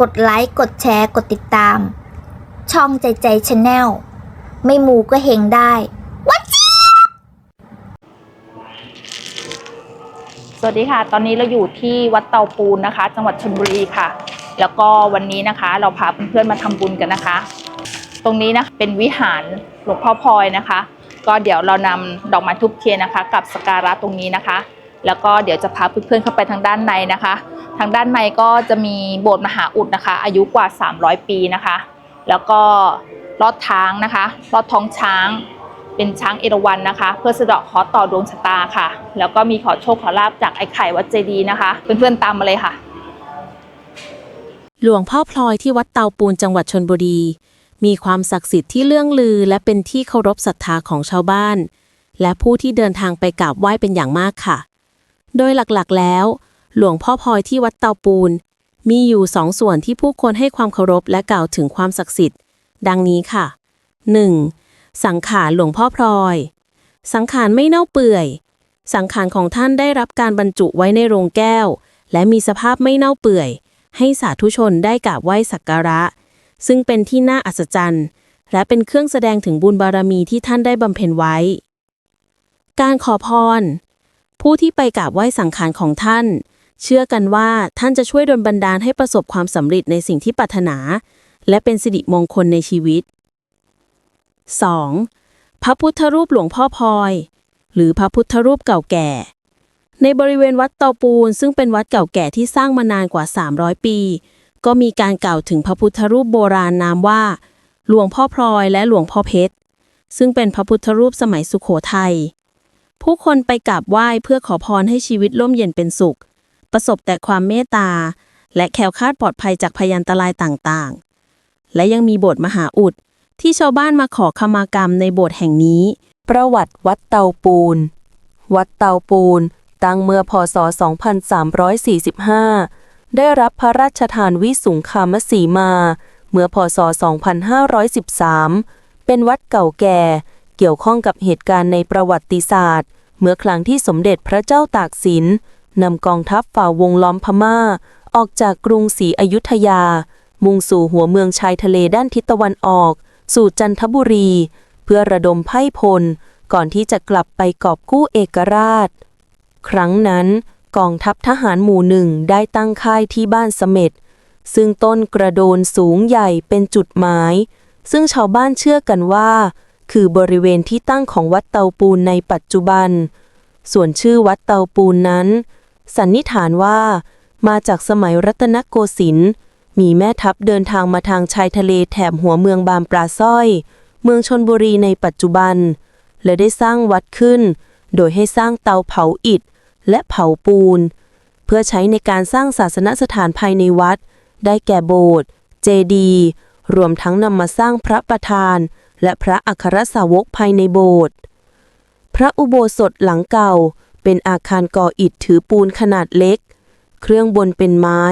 กดไลค์ กดแชร์ กดติดตาม ช่องใจใจชาแนล ไม่มูก็เฮงได้วัดสวัสดีค่ะ ตอนนี้เราอยู่ที่วัดเตาปูนนะคะ จังหวัดชลบุรีค่ะ แล้วก็วันนี้นะคะ เราพาเพื่อนๆมาทำบุญกันนะคะ ตรงนี้นะเป็นวิหารหลวงพ่อพลอยนะคะ ก็เดี๋ยวเรานำดอกไม้ทุบเทียนนะคะ กับสกการะตรงนี้นะคะ แล้วก็เดี๋ยวจะพาเพื่อนๆเข้าไปทางด้านในนะคะ ทางด้านในก็จะมีโบสถ์มหาอุดนะคะ อายุกว่า 300 ปีนะคะ แล้วก็ลอดทางนะคะลอดท้องช้าง เป็นช้างเอราวัณนะคะ เพื่อสะเดาะเคราะห์ต่อดวงชะตาค่ะ แล้วก็มีขอโชคขอลาบจากไอ้ไข่วัดเจดีย์นะคะ เพื่อนๆตามมาเลยค่ะ หลวงพ่อพลอยที่วัดเตาปูนจังหวัดชนบุรี มีความศักดิ์สิทธิ์ที่เลื่องลือ และเป็นที่เคารพศรัทธาของชาวบ้าน และผู้ที่เดินทางไปกราบไหว้เป็นอย่างมากค่ะ โดยหลักๆแล้ว หลวงพ่อพลอยที่วัดเตาปูน มีอยู่สองส่วนที่ผู้คนให้ความเคารพและกล่าวถึงความศักดิ์สิทธิ์ ดังนี้ค่ะ 1. สังขารหลวงพ่อพลอย สังขารไม่เน่าเปื่อย สังขารของท่านได้รับการบรรจุไว้ในโรงแก้ว และมีสภาพไม่เน่าเปื่อย ให้สาธุชนได้กราบไหว้สักการะ ซึ่งเป็นที่น่าอัศจรรย์ และเป็นเครื่องแสดงถึงบุญบารมีที่ท่านได้บำเพ็ญไว้ การขอพร ผู้ที่ไปกราบไหว้สังขารของท่าน เชื่อกันว่าท่านจะช่วยดลบันดาลให้ประสบความสำเร็จในสิ่งที่ปรารถนา และเป็นสิริมงคลในชีวิต 2. พระพุทธรูปหลวงพ่อพลอย หรือพระพุทธรูปเก่าแก่ ในบริเวณวัดเตาปูน ซึ่งเป็นวัดเก่าแก่ที่สร้างมานานกว่า 300 ปี ก็มีการกล่าวถึงพระพุทธรูปโบราณนามว่า หลวงพ่อพลอยและหลวงพ่อเพชรซึ่งเป็นพระพุทธรูปสมัยสุขโขทัย ผู้คนไปกราบไหว้เพื่อขอพรให้ชีวิตร่มเย็นเป็นสุข ประสบแต่ความเมตตา และแคล้วคลาดปลอดภัยจากพยันตรายต่างๆ และยังมีโบสถ์มหาอุดที่ชาวบ้านมาขอขมากรรมในโบสถ์แห่งนี้ ประวัติวัดเตาปูน วัดเตาปูน ตั้งเมื่อพศ 2345 ได้รับพระราชทานวิสุงคามสีมา เมื่อพศ 2513 เป็นวัดเก่าแก่ เกี่ยวข้องกับเหตุการณ์ในประวัติศาสตร์ เมื่อครั้งที่สมเด็จพระเจ้าตากสินนำกองทัพฝ่าวงล้อมพม่า ออกจากกรุงศรีอยุธยา มุ่งสู่หัวเมืองชายทะเลด้านทิศตะวันออก สู่จันทบุรี เพื่อระดมไพ่พล ก่อนที่จะกลับไปกอบกู้เอกราช ครั้งนั้นกองทัพทหารหมู่หนึ่งได้ตั้งค่ายที่บ้านเสม็ดซึ่งต้นกระโดนสูงใหญ่เป็นจุดหมาย ซึ่งชาวบ้านเชื่อกันว่า คือบริเวณที่ตั้งของวัดเตาปูนในปัจจุบัน ส่วนชื่อวัดเตาปูนนั้น สันนิษฐานว่า มาจากสมัยรัตนโกสินทร์มีแม่ทัพเดินทางมาทางชายทะเลแถบหัวเมืองบางปลาสร้อย เมืองชนบุรีในปัจจุบัน และได้สร้างวัดขึ้น โดยให้สร้างเตาเผาอิฐ และเผาปูน เพื่อใช้ในการสร้างศาสนสถานภายในวัด ได้แก่โบสถ์เจดีย์รวมทั้งนำมาสร้างพระประธาน และพระอัครสาวกภายในโบสถ์ พระอุโบสถหลังเก่าเป็นอาคารก่ออิฐถือปูนขนาดเล็ก เครื่องบนเป็นไม้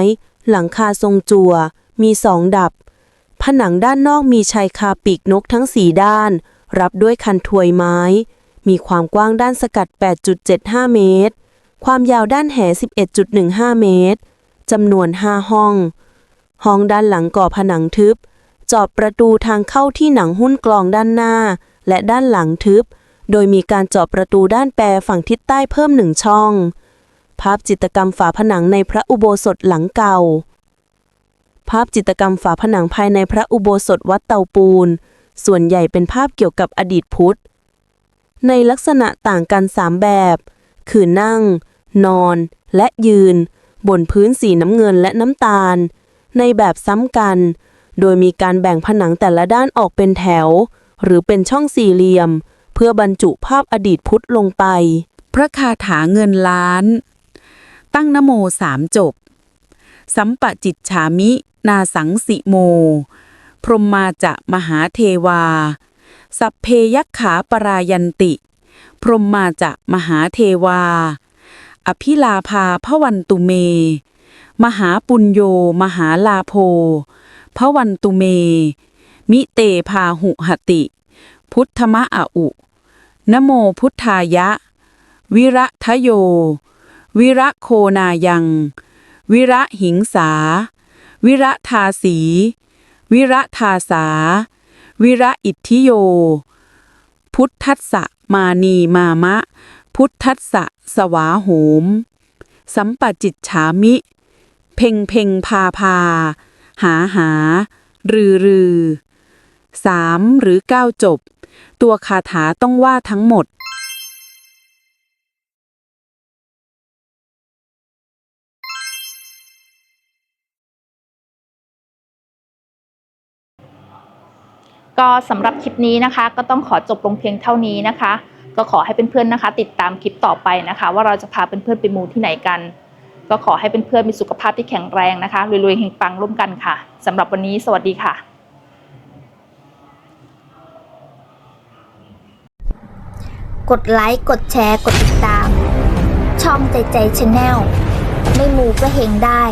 หลังคาทรงจั่ว มีสองดับ ผนังด้านนอกมีชายคาปีกนกทั้งสี่ด้าน รับด้วยคันถวยไม้ มีความกว้างด้านสกัด 8.75 เมตร ความยาวด้านแห 11.15 เมตร จำนวน 5 ห้อง ห้องด้านหลังก่อผนังทึบ จอบประตูทางเข้าที่หนังหุ้นกลองด้านหน้า และด้านหลังทึบ โดยมีการจาะประตูด้านแปรฝั่งทิศใต้เพิ่มหนึ่งช่อง ภาพจิตรกรรมฝาผนังในพระอุโบสถหลังเก่า ภาพจิตรกรรมฝาผนังภายในพระอุโบสถวัดเตาปูน ส่วนใหญ่เป็นภาพเกี่ยวกับอดีตพุทธ ในลักษณะต่างกันสามแบบ คือนั่ง นอน และยืน บนพื้นสีน้ำเงินและน้ำตาล ในแบบซ้ำกัน โดยมีการแบ่งผนังแต่ละด้านออกเป็นแถว หรือเป็นช่องสี่เหลี่ยม เพื่อบรรจุภาพอดีตพุทธลงไป พระคาถาเงินล้าน ตั้งนโมสามจบ สัมปะจิตฉามินาสังสิโม พรหมมาจะมหาเทวา สัพเพยักขาปรายันติ พรหมมาจะมหาเทวา อภิลาภาพวันตุเม มหาปุญโยมหาลาโภ พระวันตุเม มิเตพาหุหติ พุทธมะอะอุ นโมพุทธายะ วิระทะโย วิระโคนายัง วิระหิงสา วิระทาสี วิระทาสา วิระอิทธิโย พุทธัสสะมานีมามะ พุทธัสสะสวาโหม สัมปจิตฉามิ เพ่งเพ่งพาพา หาหา รือรือสามหรือเก้าจบ ตัวคาถาต้องว่าทั้งหมดก็สำหรับคลิปนี้นะคะ ก็ต้องขอจบลงเพียงเท่านี้นะคะ ก็ขอให้เพื่อนๆนะคะ ติดตามคลิปต่อไปนะคะ ว่าเราจะพาเพื่อนๆไปมูที่ไหนกัน ก็ขอให้เพื่อนๆมีสุขภาพที่แข็งแรงนะคะรวยๆเฮงปังร่วมกันค่ะสำหรับวันนี้สวัสดีค่ะกดไลค์ กดแชร์ กดติดตาม ช่องใจใจชาแนลไม่มูก็เฮงได้